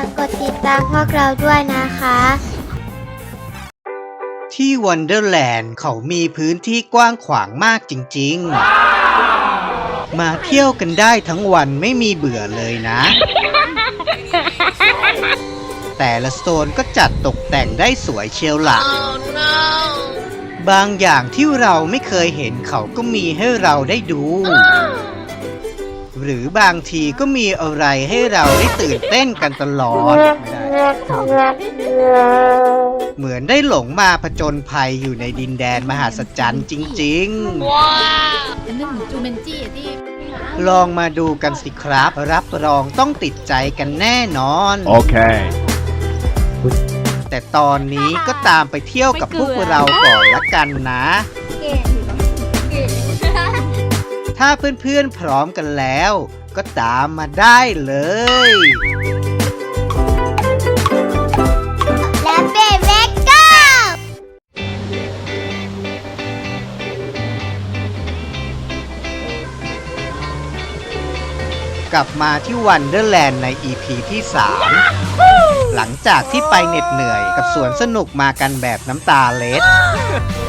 ากกดติดตามพวกเราด้วยนะคะ ที่วันเดอร์แลนด์เขามีพื้นที่กว้างขวางมากจริงๆ มาเที่ยวกันได้ทั้งวันไม่มีเบื่อเลยนะ แต่ละโซนก็จัดตกแต่งได้สวยเชียวละบางอย่างที่เราไม่เคยเห็นเขาก็มีให้เราได้ดู หรือบางทีก็มีอะไรให้เราได้ตื่นเต้นกันตลอด เหมือนได้หลงมาผจญภัยอยู่ในดินแดนมหัศจรรย์จริงเป็นนึกถึงจูเมนจี้อะที่ๆลองมาดูกันสิครับ รับรองต้องติดใจกันแน่นอน Okay. แต่ตอนนี้ก็ตามไปเที่ยวกับพวกเราก่อนละกันนะ ถ้าเพื่อนๆพร้อมกันแล้ว ก็ตามมาได้เลย และเบเบก้ากลับมาที่วันเดอร์แลนด์ใน EP ที่ 3 หลังจากที่ไปเหน็ดเหนื่อยกับสวนสนุกมากันแบบน้ำตาเล็ด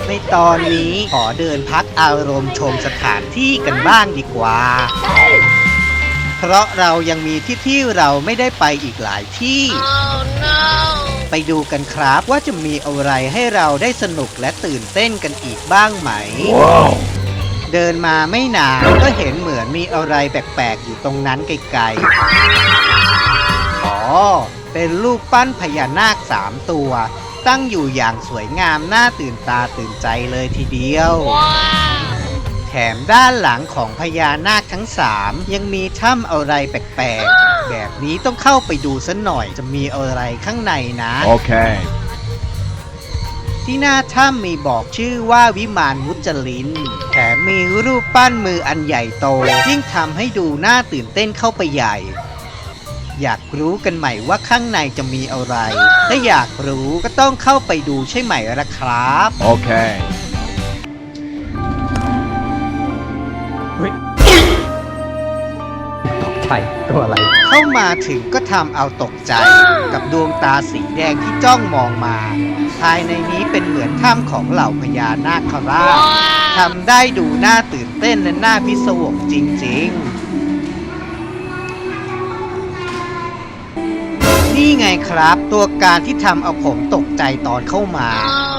ในตอนนี้ขอเดินพักอารมณ์ชมสถานที่กันบ้างดีกว่า เพราะเรายังมีที่ที่เราไม่ได้ไปอีกหลายที่ ไปดูกันครับว่าจะมีอะไรให้เราได้สนุกและตื่นเต้นกันอีกบ้างไหม Wow. เดินมาไม่นานก็เห็นเหมือนมีอะไรแปลกๆอยู่ตรงนั้นไกลๆ อ๋อ เป็นรูปปั้นพญานาคสามตัว ตั้งอยู่อย่างสวยงามน่าตื่นตาตื่นใจเลยทีเดียว แถมด้านหลังของพญานาคทั้งสามยังมีถ้ำอะไรแปลกๆ แบบนี้ต้องเข้าไปดูสัหน่อยจะมีอะไรข้างในนะ Okay. ที่หน้าถ้ำมีบอกชื่อว่าวิมานมุจลิน แถมมีรูปปั้นมืออันใหญ่โตยิ่งทำให้ดูน่าตื่นเต้นเข้าไปใหญ่ อยากรู้กันใหม่ว่าข้างในจะมีอะไร ถ้าอยากรู้ก็ต้องเข้าไปดูใช่ไหมล่ะครับ Okay. ใช่ตัวอะไร เข้ามาถึงก็ทำเอาตกใจ กับดวงตาสีแดงที่จ้องมองมา ภายในนี้เป็นเหมือนถ้ำของเหล่าพญานาคราชทำได้ดูน่าตื่นเต้นและน่าพิศวงจริง ๆ นี่ไงครับ ตัวการที่ทำเอาผมตกใจตอนเข้ามา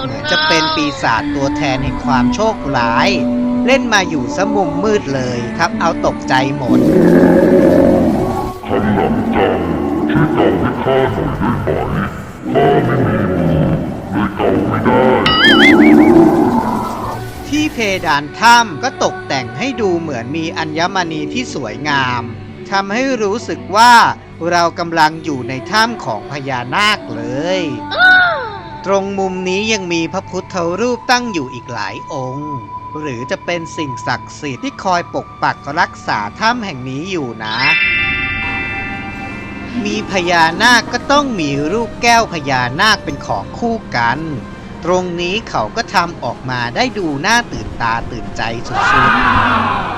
เหมือนจะเป็นปีศาจตัวแทนแห่งความโชคร้าย เล่นมาอยู่สมุมมืดเลยครับเอาตกใจหมดคำหลังจังช่วยเกาให้ข้าหน่อยได้ไหมข้าไม่มีมือเลยเกาไม่ได้ ที่เพดานถ้ำก็ตกแต่งให้ดูเหมือนมีอัญมณีที่สวยงามทำให้รู้สึกว่า เรากำลังอยู่ในถ้ำของพญานาคเลย ตรงมุมนี้ยังมีพระพุทธรูปตั้งอยู่อีกหลายองค์ หรือจะเป็นสิ่งศักดิ์สิทธิ์ที่คอยปกปักรักษาถ้ำแห่งนี้อยู่นะ มีพญานาคก็ต้องมีรูปแก้วพญานาคเป็นของคู่กัน ตรงนี้เขาก็ทำออกมาได้ดูน่าตื่นตาตื่นใจสุดๆ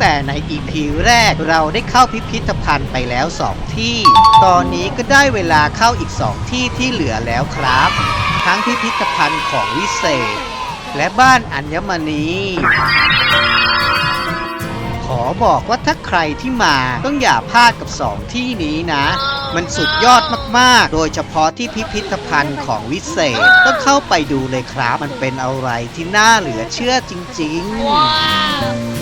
แต่ในอีพีแรกเราได้เข้าพิพิธภัณฑ์ไปแล้วสองที่ ตอนนี้ก็ได้เวลาเข้าอีกสองที่ที่เหลือแล้วครับ ทั้งพิพิธภัณฑ์ของวิเศษ และบ้านอัญมณีขอบอกว่าถ้าใครที่มาต้องอย่าพลาดกับสองที่นี้นะ มันสุดยอดมากๆ โดยเฉพาะที่พิพิธภัณฑ์ของวิเศษ ต้องเข้าไปดูเลยครับ มันเป็นอะไรที่น่าเหลือเชื่อจริง ๆ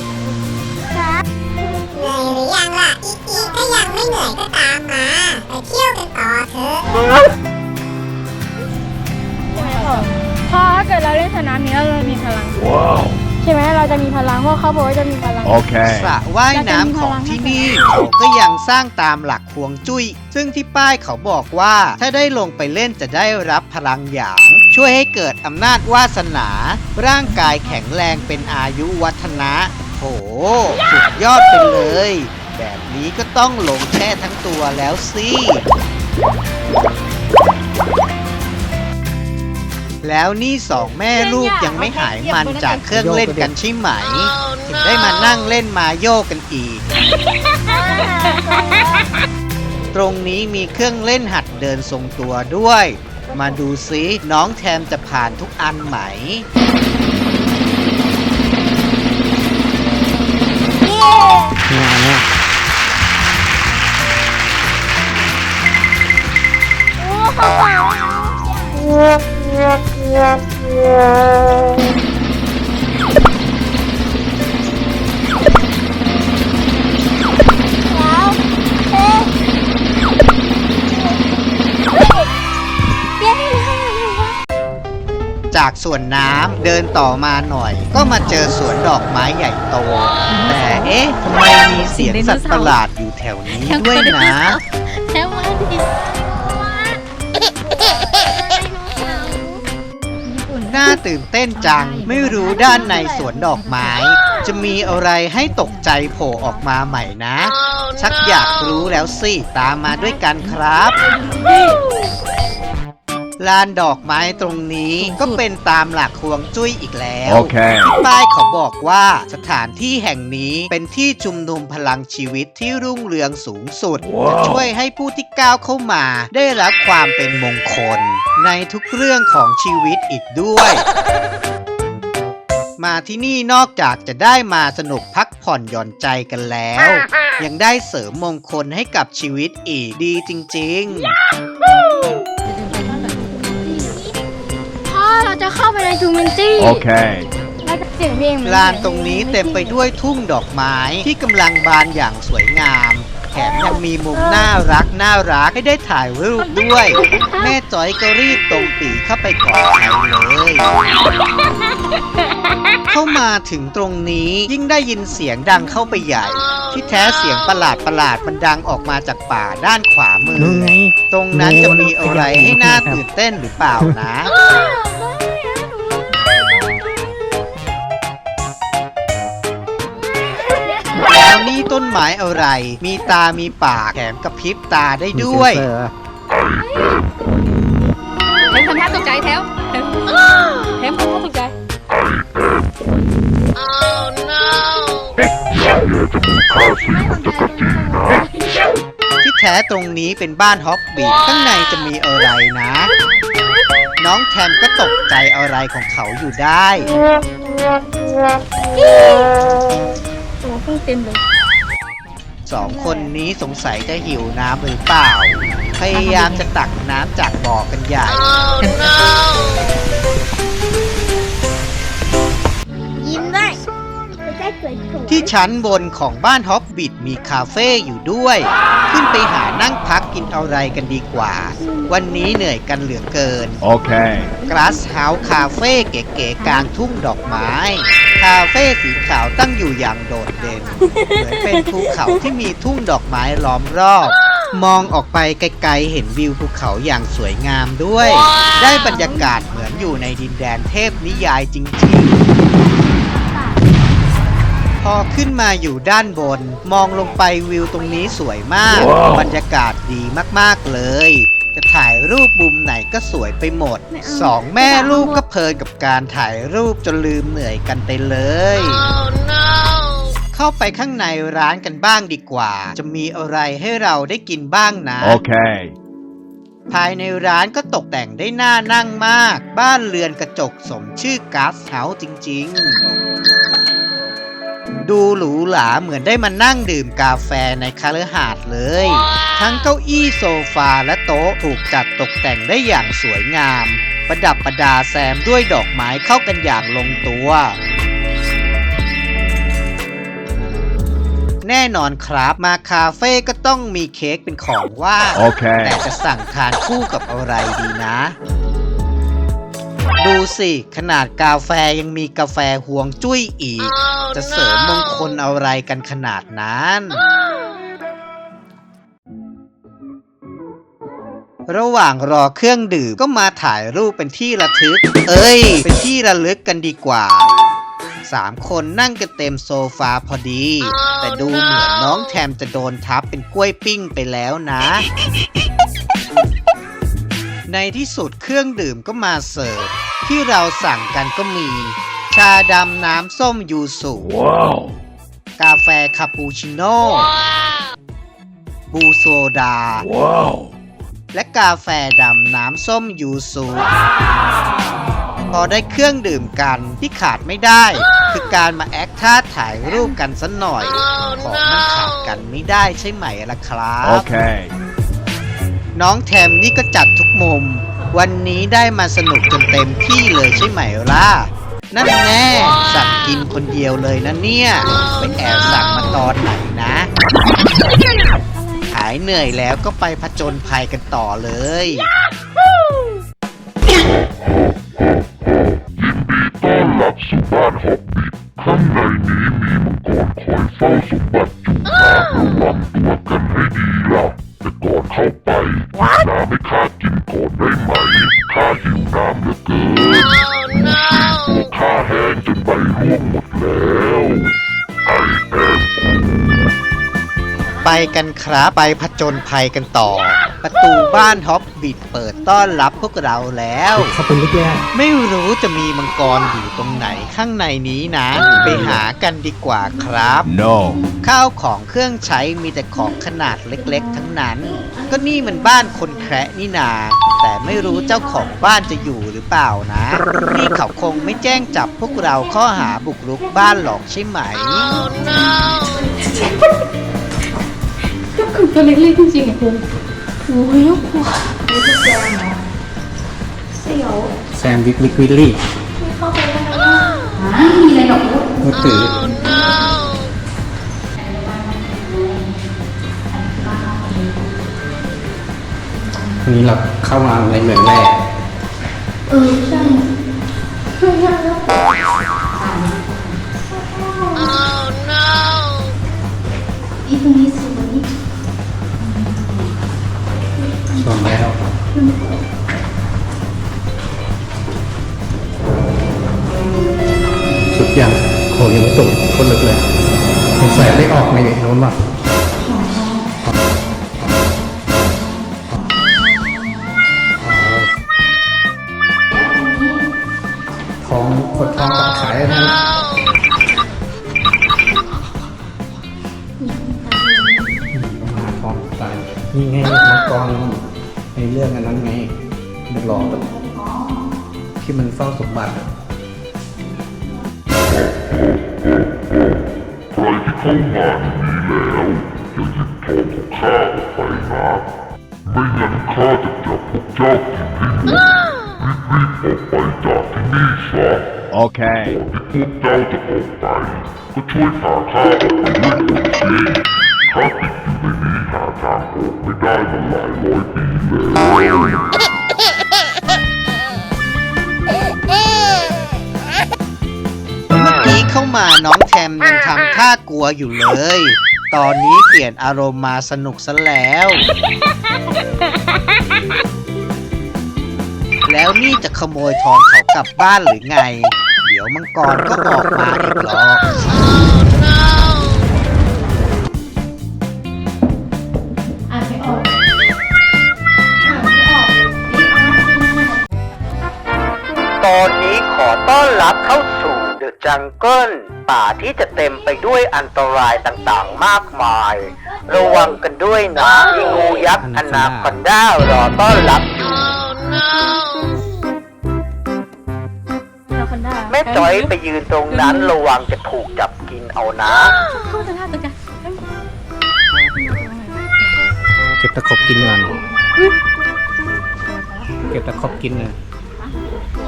ยังไม่เหนื่อยก็ตามมาไปเที่ยวกันต่อเถอะพอถ้าเกิดเราเล่นสนามนี้แล้วเรามีพลัง Wow. ใช่ไหมเราจะมีพลังเพราะเขาบอกว่าจะมีพลัง Okay. สระว่ายน้ำของที่นี่เขาก็ยังสร้างตามหลักฮวงจุ้ย ซึ่งที่ป้ายเขาบอกว่าถ้าได้ลงไปเล่นจะได้รับพลังหยาง ช่วยให้เกิดอำนาจวาสนา ร่างกายแข็งแรงเป็นอายุวัฒนะโหสุดยอดไปเลย แบบนี้ก็ต้องลงแช่ทั้งตัวแล้วสิแล้วนี่สองแม่ลูกยังไม่หายมันจากเครื่องเล่นกันใช่ไหม ถึงได้มานั่งเล่นมาโยกกันอีก ตรงนี้มีเครื่องเล่นหัดเดินทรงตัวด้วย มาดูซิน้องแทมจะผ่านทุกอันไหมง จากสวนน้ำเดินต่อมาหน่อย ก็มาเจอสวนดอกไม้ใหญ่โต แต่เอ๊ะทำไมมีเสียงสัตว์ประหลาดอยู่แถวนี้ด้วยนะแค่ว่า น่าตื่นเต้นจัง ไม่รู้ด้านในสวนดอกไม้ จะมีอะไรให้ตกใจโผล่ออกมาใหม่นะ ชักอยากรู้แล้วสิ ตามมาด้วยกันครับ ลานดอกไม้ตรงนี้ก็เป็นตามหลักฮวงจุ้ยอีกแล้ว Okay. ป้ายเขาบอกว่าสถานที่แห่งนี้เป็นที่ชุมนุมพลังชีวิตที่รุ่งเรืองสูงสุดจะช่วยให้ผู้ที่ก้าวเข้ามา ได้รับความเป็นมงคล ในทุกเรื่องของชีวิตอีกด้วย มาที่นี่นอกจากจะได้มาสนุกพักผ่อนหย่อนใจกันแล้ว ยังได้เสริมมงคลให้กับชีวิตอีกดีจริงๆพ่ จะเข้าไปในจูมินตี้ Okay. แล้วก็เสียงเพลงมัลานตรงนี้เต็มไปด้วยทุ่งดอกไม้ที่กำลังบานอย่างสวยงาม แถมยังมีมุมน่ารักน่ารักให้ได้ถ่ายรูปด้วย แม่จอยก็รีบตรงปีเข้าไปกอดใครเลยเข้ามาถึงตรงนี้ยิ่งได้ยินเสียงดังเข้าไปใหญ่ ที่แท้เสียงประหลาดประหลาดๆมันดังออกมาจากป่าด้านขวามือนู่นไงตรงนั้นจะมีอะไรให้น่าตื่นเต้นหรือเปล่านะ ต้นไม้อะไร มีตามีปากแถมกระพริบตาได้ด้วย มีเซ็นเซอร์เทมทำท่าตกใจแถวเทมเทมทำท่าตกใจ ที่แท้ตรงนี้เป็นบ้านฮอกบีข้างในจะมีอะไรนะ น้องแทมก็ตกใจอะไรของเขาอยู่ได้ตัวพุ่งเต็มเลย สองคนนี้สงสัยจะหิวน้ำหรือเปล่า พยายามจะตักน้ำจากบ่อกันใหญ่ยิ้ ๆ ที่ชั้นบนของบ้านฮอบบิทมีคาเฟ่อยู่ด้วย ขึ้นไปหานั่งพักกินอะไรกันดีกว่า วันนี้เหนื่อยกันเหลือเกิน Okay. กราสเฮาส์คาเฟ่เก๋ๆกลางทุ่งดอกไม้ คาเฟ่สีขาวตั้งอยู่อย่างโดดเด่น เหมือนเป็นภูเขาที่มีทุ่งดอกไม้ล้อมรอบ มองออกไปไกลๆเห็นวิวภูเขาอย่างสวยงามด้วย ได้บรรยากาศเหมือนอยู่ในดินแดนเทพนิยายจริงๆ พอขึ้นมาอยู่ด้านบน มองลงไปวิวตรงนี้สวยมากว้าวบรรยากาศดีมากๆเลย จะถ่ายรูปมุมไหนก็สวยไปหมด สองแม่ลูกก็เพลินกับการถ่ายรูปจนลืมเหนื่อยกันไปเลย เข้าไปข้างในร้านกันบ้างดีกว่า จะมีอะไรให้เราได้กินบ้างนะ Okay. ภายในร้านก็ตกแต่งได้น่านั่งมาก บ้านเรือนกระจกสมชื่อก๊าซเฮาส์จริง ๆ ดูหรูหราเหมือนได้มานั่งดื่มกาแฟในคาลหาดเลย ทั้งเก้าอี้โซฟาและโต๊ะถูกจัดตกแต่งได้อย่างสวยงาม ประดับประดาแซมด้วยดอกไม้เข้ากันอย่างลงตัว แน่นอนครับมาคาเฟ่ก็ต้องมีเค้กเป็นของว่าง Okay. แต่จะสั่งทานคู่กับอะไรดีนะ ดูสิ ขนาดกาแฟยังมีกาแฟห่วงจุ้ยอีก จะเสริมมงคลอะไรกันขนาดนั้น ระหว่างรอเครื่องดื่มก็มาถ่ายรูปเป็นที่ระทึก เอ้ย เป็นที่ระลึกกันดีกว่าสามคนนั่งกันเต็มโซฟาพอดี แต่ดูเหมือนน้องแทมจะโดนทับเป็นกล้วยปิ้งไปแล้วนะ ในที่สุดเครื่องดื่มก็มาเสิร์ฟ ที่เราสั่งกันก็มี ชาดำน้ำส้มยูสุกาแฟคาปูชิโน่บูโซดา และกาแฟดำน้ำส้มยูสุพอได้เครื่องดื่มกันที่ขาดไม่ได้ คือการมาแอคท่าถ่ายรูปกันสัหน่อย ของมันขาดกันไม่ได้ใช่ไหมล่ะครับ Okay. น้องแทมนี่ก็จัดทุกมุม วันนี้ได้มาสนุกจนเต็มที่เลยใช่ไหมล่ะ นั่นแน่สั่งกินคนเดียวเลยนะเนี่ยไปแอบสั่งมาตอนไหนนะ หายเหนื่อยแล้วก็ไปผจญภัยกันต่อเลยต้อนรับสู่บ้านฮอบบิทข้างในนี้มีมังกรคอยเฝ้าสมบัติอยู่นะระวังตัวกันให้ดีล่ะแต่ ก่อนเข้าไป น้ำให้ข้ากินก่อนได้ไหม ข้าหิวน้ำเหลือเกินตัวข้าแห้งจนใบร่วงหมดแล้วไอแอมไปกันครับไปผจญภัยกันต่อ ประตูบ้านฮอบบิทเปิดต้อนรับพวกเราแล้วขอบคุณลูกแย่ไม่รู้จะมีมังกรอยู่ตรงไหน ข้างในนี้นะ ไปหากันดีกว่าครับ No. ข้าวของเครื่องใช้มีแต่ของขนาดเล็กๆ ทั้งนั้น ก็นี่มันบ้านคนแคระนี่นา แต่ไม่รู้เจ้าของบ้านจะอยู่หรือเปล่านะ นี่เขาคงไม่แจ้งจับพวกเราข้อหาบุกรุกบ้านหรอกใช่ไหมคือตัวเล็กๆจริงๆอะคุณโอ้ยน่ากลัวแซมวิกวิกวิลลี่ มีอะไรหรอกมือถือวันนี้เราเข้ามาในเหมืองแรก เออใช่ใช่ใช่ โหยังไม่สุกคนลึกเลยสงสัยได้ออกในโน้นว่ะท้องคนท้องตัดขายนะต้องหาท้องตายนี่ไงมังกรในเรื่องอันนั้นไงมันหลอกที่มันเฝ้าสมบัติ เข้ามาในนี้แล้วอย่าหยิบทองของข้าออกไปนะไม่งั้นข้าจะจับพวกเจ้ากินให้หมดรีบๆออกไปจากที่นี่ซะ Okay. ก่อนที่พวกเจ้าจะออกไปก็ช่วยพาข้าออกไปด้วยคนสิข้าติดอยู่ในนี้หาทางออกไม่ได้มาหลายร้อยปีแล้ว วอยู่เลย ตอนนี้เปลี่ยนอารมณ์มาสนุกซะแล้ว แล้วนี่จะขโมยทองเขากลับบ้านหรือไง เดี๋ยวมังกรก็ออกมาอีกหรอก อ่านไม่ออกอ่านไม่ออกรีบอ่านตอนนี้ขอต้อนรับเข้าสู่เดอะจังเกิล ป่าที่จะเต็มไปด้วยอันตรายต่างๆมากมาย ระวังกันด้วยนะมีงูยักษ์อนาคอนด้ารอต้อนรับอยู่เราคนได้แม่จอยไปยืนตรงนั้นระวังจะถูกจับกินเอานะเข้าจะท่าตัวกันเก็บตะขบกินก่อนเก็บตะขบกินเลย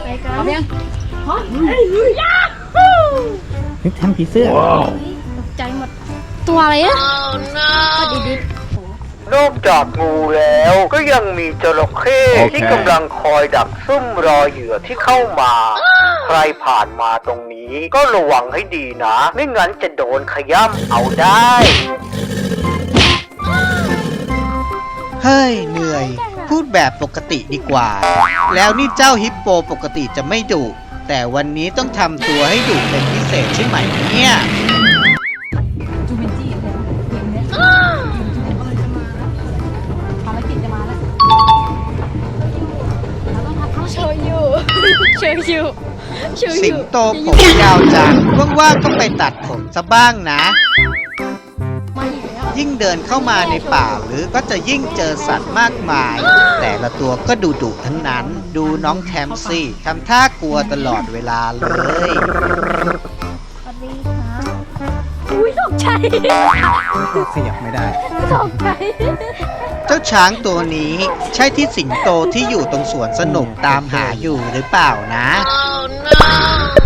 ไปกันเอายังฮะ นี่ทำผีเสื้อตกใจหมด ตัวอะไรอะก็ดีดินอกจากงูแล้วก็ยังมีจระเข้โอเคที่กำลังคอยดักซุ่มรอเหยื่อที่เข้ามา ใครผ่านมาตรงนี้ ก็ระวังให้ดีนะ ไม่งั้นจะโดนขย้ำเอาได้ เฮ้ย เหนื่อย พูดแบบปกติดีกว่า แล้วนี่เจ้าฮิปโปปกติจะไม่ดุ แต่วันนี้ต้องทำตัวให้ดุเป็นพิเศษใช่ไหมเนี่ยจูบินจี้อะไรนะเกมเนี้ยกำลังจะมาภารกิจจะมาแล้วเราต้องทำโชว์ยูโชชิวชิวชิวสิงโตผมยาวจังว่างๆก็ไปตัดผมซะบ้างนะ ยิ่งเดินเข้ามาในป่าหรือก็จะยิ่งเจอสัตว์มากมาย แต่ละตัวก็ดุดุๆทั้งนั้น ดูน้องแทมซี่ทำท่ากลัวตลอดเวลาเลยอุ้ยตกใจขยับไม่ได้ตกใจเจ้าช้างตัวนี้ใช่ที่สิงโตที่อยู่ตรงสวนสนุกตามหาอยู่หรือเปล่านะก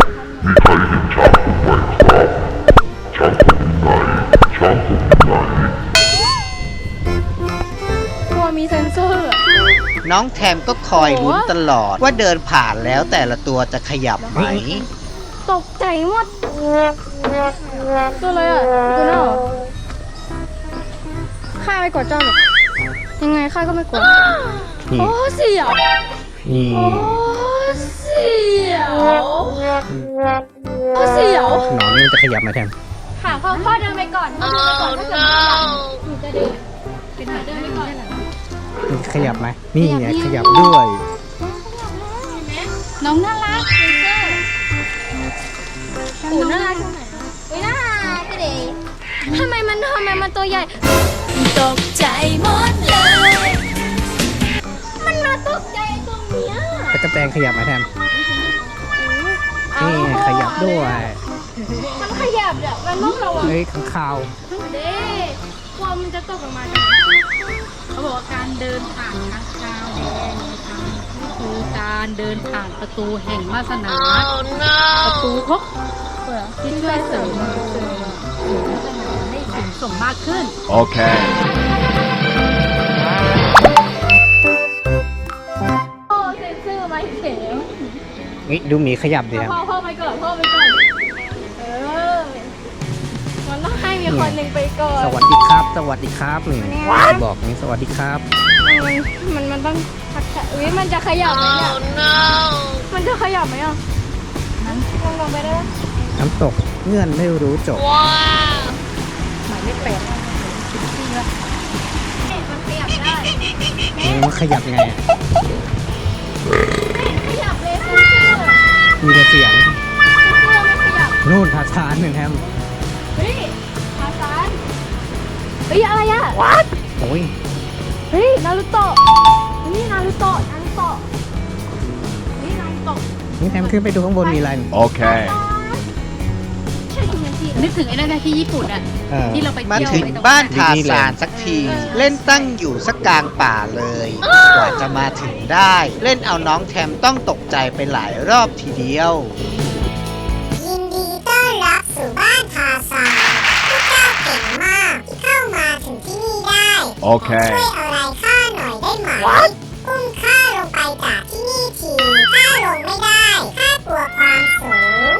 น้องแทมก็คอยลุ้นตลอดว่าเดินผ่านแล้วแต่ละตัวจะขยับไหม ตกใจหมดตัวอะไรอะตัวน่าเหรอข้าไม่กดเจ้าหรอกยังไงข้าก็ไม่กดนี่โอ้เสียวนี่โอ้เสียวโอ้เสียวหนอนนี่มันจะขยับไหมาแทนหาพ่อพ่อเดินไปก่อนพ่อเดินไปก่อนถ้าเกิดหนูจะเดินเป็นหาเดินไปก่อนมั นขยับไหมนี่ไงขยับด้วยน้องน่ารักปูน่ารักตรงไหนไม่น่ารักเลยทำไมมันทำไมมันตัวใหญ่ ตกใจหมดเลย มันมาตกใจตรงเนี้ยตะกะแตนขยับไหมาแทนนี่ไงขยับด้วย มันขยับเดี๋ยวมันต้องระวังเฮ้ยขังคาวเด้กลัวมันจะตกลงมา เขาบอกว่าการเดินผ่านทางคาวแดงนะครับคือการเดินผ่านประตูแห่งวาสนา ประตูพกที่ช่วยเสริมเสริมวาสนาให้สูงส่งมากขึ้น Okay. พ่อเซ็นเซอร์มาเฉยนี่ดูหมีขยับดิแท องให้มีคนหนึ่งไปก่อนสวัสดีครับ สวัสดีครับนี่บอกนี่สวัสดีครับ มันมันมันต้องทักทายอุ้ยมันจะขยับไหมเนี่ยมันจะขยับไหมอะนั้นลงลงไปได้ปะน้ำตกเงื่อนไม่รู้จบหมายเลขแปดจริงๆแล้วมันขยับได้มันขยับไงอะขยับเลยเซ็นเซอร์มีแต่เสียงเซ็นเซอร์ไม่ขยับนู่นทาทานหนึ่งแฮม ฮ้ยอะไรอะโอ้ยเฮ้ยนารุโตะเฮ้ยนารุโตะนารุโตะเฮ้ยนารุโตะนี่แฮมขึ้นไปดูข้างบนมีอะไร Okay. ใช่จริงจริงนึกถึงไอ้นั่นนะที่ญี่ปุ่นอะเออ ที่เราไปมาเที่ยวถึงไตรบ้านงทาสานสักที เล่นตั้งอยู่สักกลางป่าเลย กว่าจะมาถึงได้ เล่นเอาน้องแทมต้องตกใจไปหลายรอบทีเดียว ได้ Okay. ช่วยอาอะไรข้าหน่อยได้ไหมอุ้มข้าลงไปจากที่นี่ทีข้าลงไม่ได้ข้ากลัวความสูง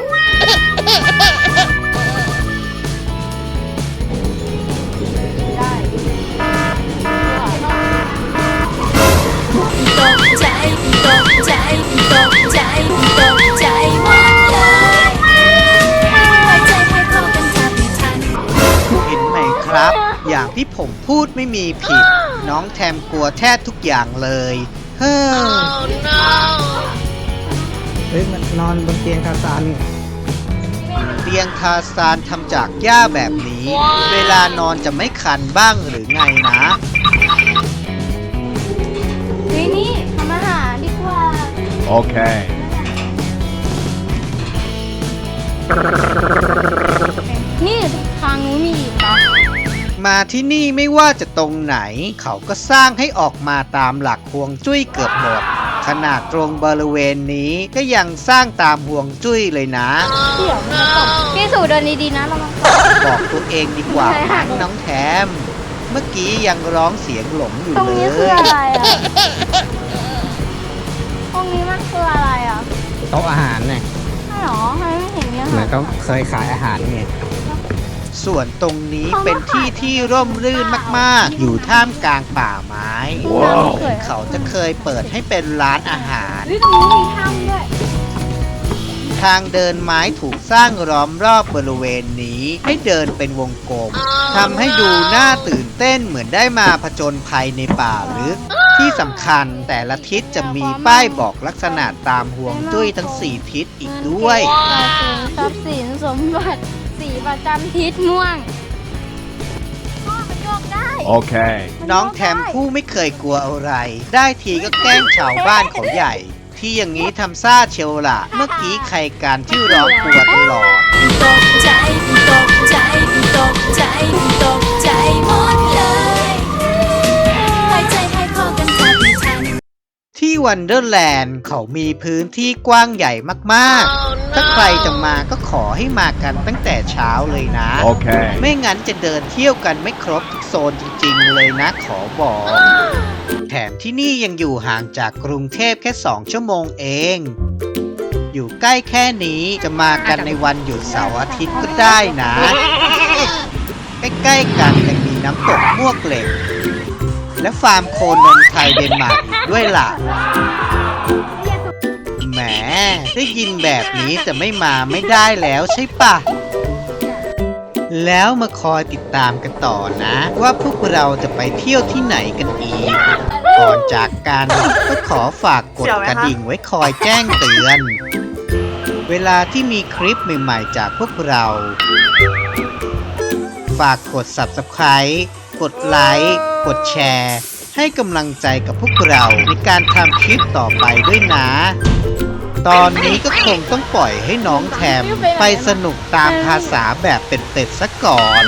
ตกใจตกใจตกใจตกใจหมดเลยไว้ใจให้เข้ากันแทบไม่ทัน เห็นไหมครับ อย่างที่ผมพูดไม่มีผิด น้องแทมกลัวแทบทุกอย่างเลย เฮ้อเฮ้ยมันนอนบนเตียงทาซานนี่เตียงทาซานทำจากหญ้าแบบนี้ เวลานอนจะไม่คันบ้างหรือไงนะ เฮ้ยนี่ทำอาหารดีกว่า Okay. นี่ทางนู้นมีอีกปะ มาที่นี่ไม่ว่าจะตรงไหน เขาก็สร้างให้ออกมาตามหลักฮวงจุ้ยเกือบหมด ขนาดตรงบริเวณนี้ก็ยังสร้างตามห่วงจุ้ยเลยนะ เดี๋ยวมันจะตกพี่สู่เดินดีๆนะระวังบอกตัวเองดีกว่าใช่ค่ะมั้งน้องแทมเมื่อกี้ยังร้องเสียงหลงอยู่ตรงเลนี้คือย อะไรอะตรงนี้มันคืออะไรอะโต๊ะอาหารเนี่ยใช่หรอทำไมไม่เห็นมีอาเหมืหาอนรเขาเคยขายอาหารไง ส่วนตรงนี้เป็นที่ที่ร่มรื่นมากๆ อยู่ท่ามกลางป่าไม้ว้าวเขาจะเคยเปิดให้เป็นร้านอาหารเฮ้ยตรงนี้มีถ้ำด้วยทางเดินไม้ถูกสร้างล้อมรอบบริเวณนี้ ให้เดินเป็นวงกลมทำให้ดูน่าตื่นเต้นเหมือนได้มาผจญภัยในป่าลึก ที่สำคัญแต่ละทิศจะมีป้ายบอกลักษณะตามห่วงจุ้ยทั้ง 4 ทิศอีกด้วย ทรัพย์สินสมบัติ สีประจำทิศม่วงพ่อมันโยกได้ Okay. น้องแทมผู้ไม่เคยกลัวอะไร ได้ทีก็แกล้งชาวบ้านเขาใหญ่ ที่อย่างนี้ทำซ่าเชียวละเมื่อกี้ใครการที่ร้องกลัวตลอด ตกใจ ตกใจ ตกใจ ตกใจหมดเลยหายใจให้พอกันแทบไม่ทัน ที่วันเดอร์แลนด์เขามีพื้นที่กว้างใหญ่มากๆ ถ้าใครจะมาก็ขอให้มากันตั้งแต่เช้าเลยนะ Okay. ไม่งั้นจะเดินเที่ยวกันไม่ครบทุกโซนจริงๆเลยนะขอบอก แถมที่นี่ยังอยู่ห่างจากกรุงเทพแค่ 2 ชั่วโมงเอง อยู่ใกล้แค่นี้จะมากันในวันหยุดเสาร์อาทิตย์ก็ได้นะ ใกล้ๆกันยังมีน้ำตกมวกเหล็ก และฟาร์มโคนมไทยเดนมาร์กอีกด้วยล่ะแหม ได้ยินแบบนี้จะไม่มาไม่ได้แล้วใช่ปะแล้วมาคอยติดตามกันต่อนะ ว่าพวกเราจะไปเที่ยวที่ไหนกันอีก ก่อนจากกันก็ขอฝากกดกระดิ่งไว้คอยแจ้งเตือน เวลาที่มีคลิปใหม่ๆจากพวกเรา ฝากกด Subscribe กดไลค์กดแชร์ ให้กำลังใจกับพวกเราในการทำคลิปต่อไปด้วยนะ ตอนนี้ก็คงต้องปล่อยให้น้องแทมไปสนุกตามภาษาแบบเป็ดๆซะก่อน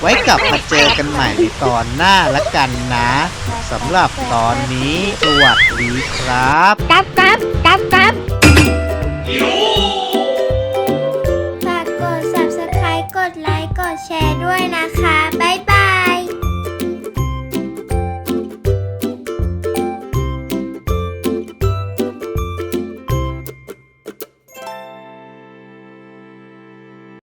ไว้กลับมาเจอกันใหม่ในตอนหน้าละกันนะสำหรับตอนนี้สวัสดีครับกับกับกับกับฝากกด subscribe กดไลค์ กดแชร์ด้วยนะคะ บ๊ายบาย